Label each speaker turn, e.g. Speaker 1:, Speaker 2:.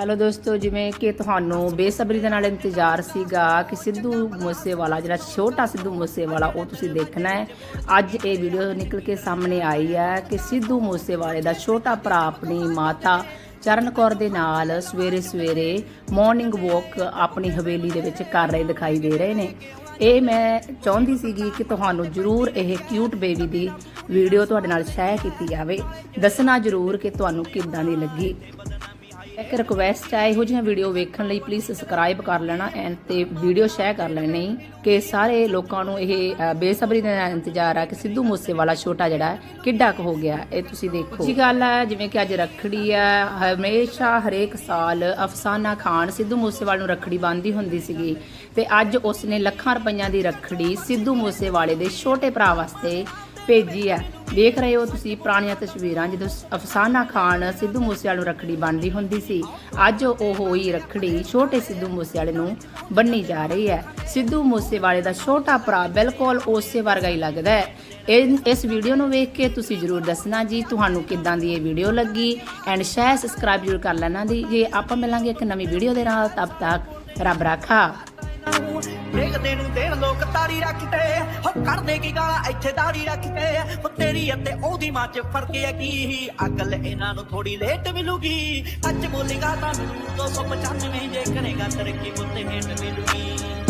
Speaker 1: Hello ਦੋਸਤੋ, ਜਿਵੇਂ ਕਿ ਤੁਹਾਨੂੰ ਬੇਸਬਰੀ ਦੇ ਨਾਲ ਇੰਤਜ਼ਾਰ ਸੀਗਾ ਕਿ ਸਿੱਧੂ ਮੂਸੇਵਾਲਾ, ਜਿਹੜਾ ਛੋਟਾ ਸਿੱਧੂ ਮੂਸੇਵਾਲਾ, ਉਹ ਤੁਸੀਂ ਦੇਖਣਾ ਹੈ। ਅੱਜ ਇਹ ਵੀਡੀਓ ਨਿਕਲ ਕੇ ਸਾਹਮਣੇ ਆਈ ਹੈ ਕਿ ਸਿੱਧੂ ਮੂਸੇਵਾਲੇ ਦਾ ਛੋਟਾ ਭਰਾ ਆਪਣੀ ਮਾਤਾ ਚਰਨ ਕੌਰ ਦੇ ਨਾਲ ਸਵੇਰੇ ਸਵੇਰੇ ਮਾਰਨਿੰਗ ਵਾਕ ਆਪਣੀ ਹਵੇਲੀ ਦੇ ਵਿੱਚ ਕਰ ਰਹੇ ਦਿਖਾਈ ਦੇ ਰਹੇ ਨੇ। ਇਹ ਮੈਂ ਚਾਹੁੰਦੀ ਸੀਗੀ ਕਿ ਤੁਹਾਨੂੰ ਜਰੂਰ ਇਹ ਕਿਊਟ ਬੇਬੀ ਦੀ ਵੀਡੀਓ ਤੁਹਾਡੇ ਨਾਲ ਸ਼ੇਅਰ ਕੀਤੀ ਜਾਵੇ। ਦੱਸਣਾ ਜਰੂਰ ਕਿ ਤੁਹਾਨੂੰ ਕਿੱਦਾਂ ਦੀ ਲੱਗੀ। ਇੱਕ ਰਿਕੁਐਸਟ ਹੈ ਇਹੋ ਜਿਹੀਆਂ ਵੀਡੀਓ ਵੇਖਣ ਲਈ ਪਲੀਜ਼ ਸਬਸਕ੍ਰਾਈਬ ਕਰ ਲੈਣਾ ਐਂਡ ਤੇ ਵੀਡੀਓ ਸ਼ੇਅਰ ਕਰ ਲੈਣੀ ਕਿ ਸਾਰੇ ਲੋਕਾਂ ਨੂੰ ਇਹ ਬੇਸਬਰੀ ਦਾ ਇੰਤਜ਼ਾਰ ਆ ਕਿ ਸਿੱਧੂ ਮੂਸੇਵਾਲਾ ਛੋਟਾ ਜਿਹੜਾ ਕਿੱਡਾ ਕੁ ਹੋ ਗਿਆ, ਇਹ ਤੁਸੀਂ ਦੇਖੋ। ਜੀ ਗੱਲ ਹੈ, ਜਿਵੇਂ ਕਿ ਅੱਜ ਰੱਖੜੀ ਹੈ, ਹਮੇਸ਼ਾ ਹਰੇਕ ਸਾਲ ਅਫਸਾਨਾ ਖਾਨ ਸਿੱਧੂ ਮੂਸੇਵਾਲੇ ਨੂੰ ਰੱਖੜੀ ਬੰਨ੍ਹਦੀ ਹੁੰਦੀ ਸੀਗੀ ਤੇ ਅੱਜ ਉਸਨੇ ਲੱਖਾਂ ਰੁਪਈਆਂ ਦੀ ਰੱਖੜੀ ਸਿੱਧੂ ਮੂਸੇਵਾਲੇ ਦੇ ਛੋਟੇ ਭਰਾ ਵਾਸਤੇ ਭੇਜੀ ਹੈ ਦੇਖ ਰਹੇ ਹੋ ਤੁਸੀਂ ਪੁਰਾਣੀਆਂ ਤਸਵੀਰਾਂ, ਜਦੋਂ ਅਫਸਾਨਾ ਖਾਨ ਸਿੱਧੂ ਮੂਸੇਵਾਲੇ ਨੂੰ ਰੱਖੜੀ ਬੰਨ੍ਹਦੀ ਹੁੰਦੀ ਸੀ, ਅੱਜ ਉਹ ਹੋਈ ਰੱਖੜੀ ਛੋਟੇ ਸਿੱਧੂ ਮੂਸੇਵਾਲੇ ਨੂੰ ਬੰਨੀ ਜਾ ਰਹੀ ਹੈ। ਸਿੱਧੂ ਮੂਸੇਵਾਲੇ ਦਾ ਛੋਟਾ ਭਰਾ ਬਿਲਕੁਲ ਉਸੇ ਵਰਗਾ ਹੀ ਲੱਗਦਾ ਹੈ। ਇਹ, ਇਸ ਵੀਡੀਓ ਨੂੰ ਵੇਖ ਕੇ ਤੁਸੀਂ ਜਰੂਰ ਦੱਸਣਾ ਜੀ, ਤੁਹਾਨੂੰ ਕਿੱਦਾਂ ਦੀ ਇਹ ਵੀਡੀਓ ਲੱਗੀ? ਐਂਡ ਸ਼ੇਅਰ ਸਬਸਕ੍ਰਾਈਬ ਜਰੂਰ ਕਰ ਲੈਣਾ ਜੀ। ਜੇ ਆਪਾਂ ਮਿਲਾਂਗੇ ਇੱਕ ਨਵੀਂ ਵੀਡੀਓ ਦੇ ਨਾਲ, ਤਬ ਤੱਕ ਰੱਬ ਰਾਖਾ।
Speaker 2: ਦੇਖਦੇ ਨੂੰ ਦੇਣ ਲੋਕ ਤਾੜੀ ਰੱਖਦੇ। ਕਰਦੇ ਕੀ ਗਾਲਾਂ? ਇੱਥੇ ਦਾੜੀ ਰੱਖਦੇ ਹੋ ਤੇਰੀ ਅਤੇ ਉਹਦੀ ਮਾਂ ਚ ਫ਼ਰਕ ਹੈ ਕੀ? ਅਕਲ ਇਹਨਾਂ ਨੂੰ ਥੋੜੀ ਲੇਟ ਮਿਲੂਗੀ। ਅੱਜ ਬੋਲੇਗਾ ਤਾਂ ਮਿਲੂ 295 ਜੇ ਕਰੇਗਾ ਤਰੱਕੀ ਮੁੱਤੇ ਹੇਠ ਮਿਲੂਗੀ।